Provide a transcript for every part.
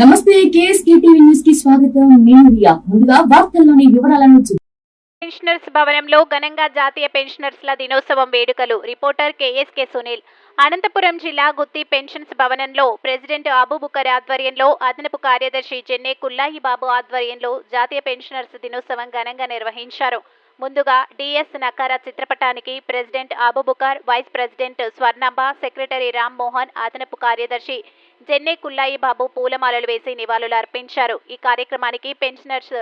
నమస్తే KSK TV న్యూస్కి స్వాగతం. నేను రియా. ముందుగా వార్తల్లోని వివరాలను పెన్షనర్స్ భవనంలో ఘనంగా జాతీయ పెన్షనర్స్ల దినోత్సవం వేడుకలు. Reporter KSK Sunil. అనంతపురం జిల్లా గుత్తి పెన్షన్స్ భవనంలో ప్రెసిడెంట్ అబూబుకర్ ఆధ్వర్యంలో అదనపు కార్యదర్శి చెన్నై కుల్లాయి బాబు ఆధ్వర్యంలో జాతీయ పెన్షనర్స్ దినోత్సవం ఘనంగా నిర్వహించారు. ముందుగా డిఎస్ నకారా చిత్రపటానికి president Abubakar vice president Swarnamba secretary Ram Mohan అదనపు కార్యదర్శి జెన్నె కుల్లాయి బాబు పూలమాలలు వేసి నివాళులు అర్పించారు. ఈ కార్యక్రమానికి పెన్షనర్స్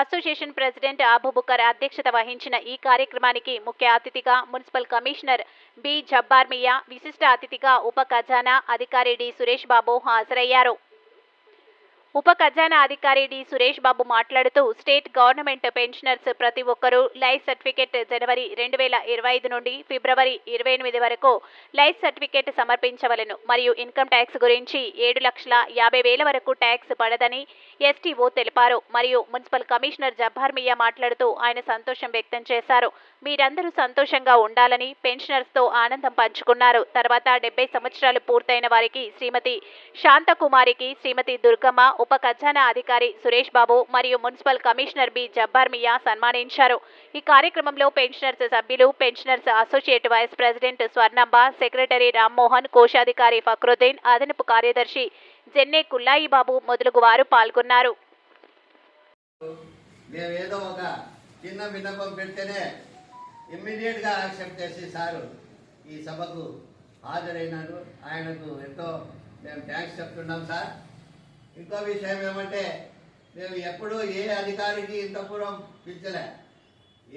అసోసియేషన్ ప్రెసిడెంట్ ఆబుబుకర్ అధ్యక్షత వహించిన ఈ కార్యక్రమానికి ముఖ్య అతిథిగా municipal commissioner B. Jabbar Miya విశిష్ట అతిథిగా ఉప ఖజానా అధికారి డి. సురేష్ బాబు హాజరయ్యారు. ఉప ఖజానా అధికారి డి. సురేష్ బాబు మాట్లాడుతూ స్టేట్ గవర్నమెంట్ పెన్షనర్స్ ప్రతి ఒక్కరూ లైఫ్ సర్టిఫికెట్ జనవరి రెండు వేల ఇరవై ఐదు నుండి ఫిబ్రవరి ఇరవై ఎనిమిది వరకు లైఫ్ సర్టిఫికెట్ సమర్పించవలను. మరియు ఇన్కమ్ ట్యాక్స్ గురించి ఏడు లక్షల యాభై వేల వరకు ట్యాక్స్ పడదని ఎస్టీఓ తెలిపారు. మరియు మున్సిపల్ కమిషనర్ జబ్బార్ మియా మాట్లాడుతూ ఆయన సంతోషం వ్యక్తం చేశారు. మీరందరూ సంతోషంగా ఉండాలని పెన్షనర్స్తో ఆనందం పంచుకున్నారు. తర్వాత డెబ్బై సంవత్సరాలు పూర్తయిన వారికి శ్రీమతి శాంతకుమారికి శ్రీమతి దుర్గమ్మ ఉప ఖజానా అధికారి సురేష్ బాబు మరియు municipal commissioner B. Jabbar Miya సన్మానించారు. ఈ కార్యక్రమంలో పెన్షనర్స్ సభ్యులు pensioners associate vice president Swarnamba secretary Rammohan కోశాధికారి ఫక్రుద్దీన్ అదనపు కార్యదర్శి జెన్నే కుల్లాయి బాబు మొదలగు వారు పాల్గొన్నారు ఒక చిన్న విన్నపం పెడితేనే యాక్సెప్ట్ చేసి సారు ఈ సభకు హాజరైనారు. ఆయనకు ఎంతో మేము థ్యాంక్స్ చెప్తున్నాం సార్. ఇంకో విషయం ఏమంటే మేము ఎప్పుడూ ఏ అధికారికి ఇంత పూర్వం పిలిచలే.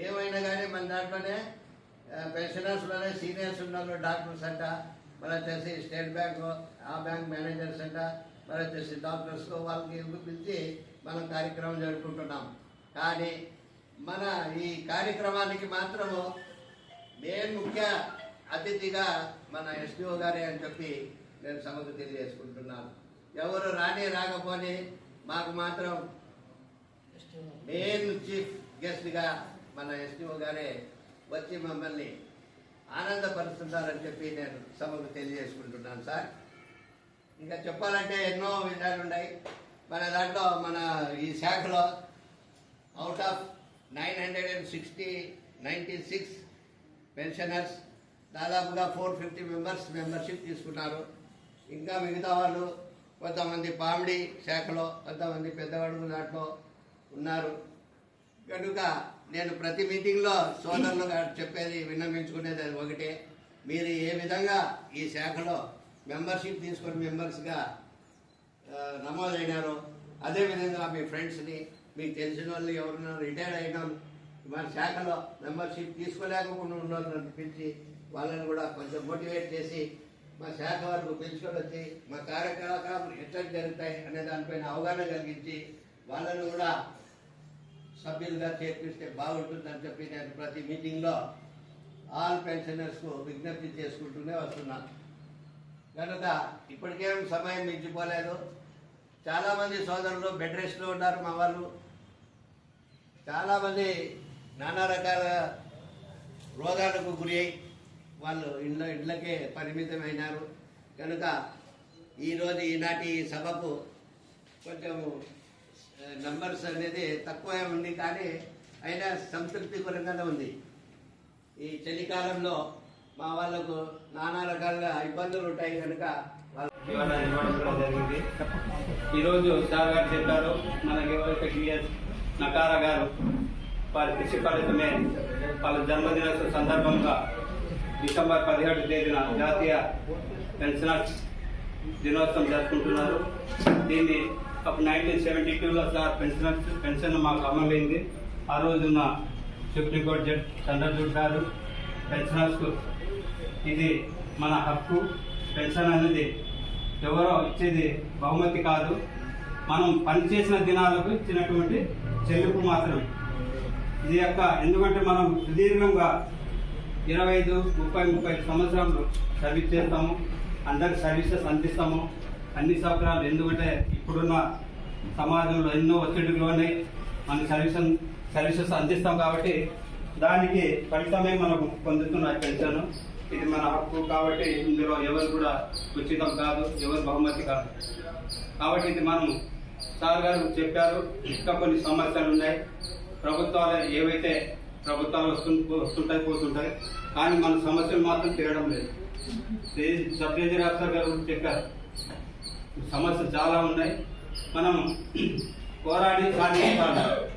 ఏమైనా కానీ మన దాంట్లోనే పెన్షనర్స్లోనే సీనియర్స్ ఉన్నారు డాక్టర్స్ అంట మరి వచ్చేసి స్టేట్ బ్యాంక్ ఆ బ్యాంక్ మేనేజర్స్ అంట మరి వచ్చేసి డాక్టర్స్ వాళ్ళకి పిలిచి మనం కార్యక్రమం జరుపుకుంటున్నాం. కానీ మన ఈ కార్యక్రమానికి మాత్రము నేను ముఖ్య అతిథిగా మన ఎస్డిఓ గారే అని చెప్పి నేను సభకు తెలియజేసుకుంటున్నాను. ఎవరు రాని రాకపోని మాకు మాత్రం మెయిన్ చీఫ్ గెస్ట్గా మన ఎస్టీఓ గారే వచ్చి మమ్మల్ని ఆనందపరుస్తున్నారని చెప్పి నేను సభకు తెలియజేసుకుంటున్నాను సార్. ఇంకా చెప్పాలంటే ఎన్నో విషయాలు ఉన్నాయి. మన దాంట్లో మన ఈ శాఖలో out of nine hundred and sixty ninety six pensioners దాదాపుగా ఫోర్ ఫిఫ్టీ మెంబర్స్ మెంబర్షిప్ తీసుకున్నారు. ఇంకా మిగతా వాళ్ళు కొంతమంది పామిడి శాఖలో కొంతమంది పెద్దవాడు దాంట్లో ఉన్నారు. కనుక నేను ప్రతి మీటింగ్లో సోదరులు చెప్పేది విన్నవించుకునేది అది ఒకటే. మీరు ఏ విధంగా ఈ శాఖలో మెంబర్షిప్ తీసుకొని మెంబర్స్గా నమోదైనారో అదేవిధంగా మీ ఫ్రెండ్స్ని మీకు తెలిసిన వాళ్ళు ఎవరైనా రిటైర్ అయిన మా మన శాఖలో మెంబర్షిప్ తీసుకోలేకుండా ఉన్న వాళ్ళని పిలిచి వాళ్ళని కూడా కొంచెం మోటివేట్ చేసి మా శాఖ వారు పిలుచుకొని వచ్చి మా కార్యకలాపాలు ఎట్లా జరుగుతాయి అనే దానిపైన అవగాహన కలిగించి వాళ్ళను కూడా సభ్యులుగా చేర్పిస్తే బాగుంటుందని చెప్పి నేను ప్రతి మీటింగ్లో ఆల్ పెన్షనర్స్కు విజ్ఞప్తి చేసుకుంటూనే వస్తున్నాను కనుక ఇప్పటికేం సమయం మించిపోలేదు. చాలామంది సోదరులు బెడ్ రెస్ట్లో ఉన్నారు మా వాళ్ళు. చాలామంది నానా రకాల రోగాలకు గురి అయి వాళ్ళు ఇండ్ల ఇండ్లకే పరిమితమైనారు. కనుక ఈరోజు ఈనాటి ఈ సభకు కొంచెం నంబర్స్ అనేది తక్కువే ఉంది కానీ అయినా సంతృప్తికరంగానే ఉంది. ఈ చలికాలంలో మా వాళ్ళకు నానా రకాలుగా ఇబ్బందులు ఉంటాయి కనుక ఇవాళ జరిగింది. ఈరోజు సార్ గారు చెప్పారు మనకి ఎవరైతే టిఎస్ నకారా గారు వారి కృషి ఫలితమే వాళ్ళ జన్మదినోత్సవ సందర్భంగా డిసెంబర్ పదిహేడు తేదీన జాతీయ పెన్షనర్స్ దినోత్సవం జరుపుకుంటున్నారు. దీన్ని అప్పుడు నైన్టీన్ సెవెంటీ టూలో సార్ పెన్షనర్స్ పెన్షన్ మాకు అమలైంది. ఆ రోజున సుప్రీంకోర్టు జడ్ చంద్రచూడ్ గారు పెన్షనర్స్కు ఇది మన హక్కు. పెన్షన్ అనేది ఎవరో ఇచ్చేది బహుమతి కాదు. మనం పనిచేసిన దినాలకు ఇచ్చినటువంటి చెల్లింపు మాత్రమే ఇది యొక్క ఎందుకంటే మనం సుదీర్ఘంగా ఇరవై ఐదు ముప్పై ముప్పై సంవత్సరాలు సర్వీస్ చేస్తాము. అందరికి సర్వీసెస్ అందిస్తాము. అన్ని సౌకర్యాలు ఎందుకంటే ఇప్పుడున్న సమాజంలో ఎన్నో ఒత్తిడిలో ఉన్నాయి. మన సర్వీస్ సర్వీసెస్ అందిస్తాం కాబట్టి దానికి ఫలితమే మనం పొందుతున్న పెన్షన్. ఇది మన హక్కు కాబట్టి ఇందులో ఎవరు కూడా ఉచితం కాదు ఎవరు బహుమతి కాదు. కాబట్టి ఇది మనం సార్ గారు చెప్పారు. ఇంకా కొన్ని సమస్యలు ఉన్నాయి. ప్రభుత్వాలు ఏవైతే ప్రభుత్వాలు వస్తు వస్తుంటాయి పోతుంటాయి. కానీ మన సమస్యలు మాత్రం తీరడం లేదు. ఇది సబ్ రిజిస్టర్ ఆఫీసర్ గారు చెప్పారు. సమస్యలు చాలా ఉన్నాయి. మనం పోరాడి సాధించాలి.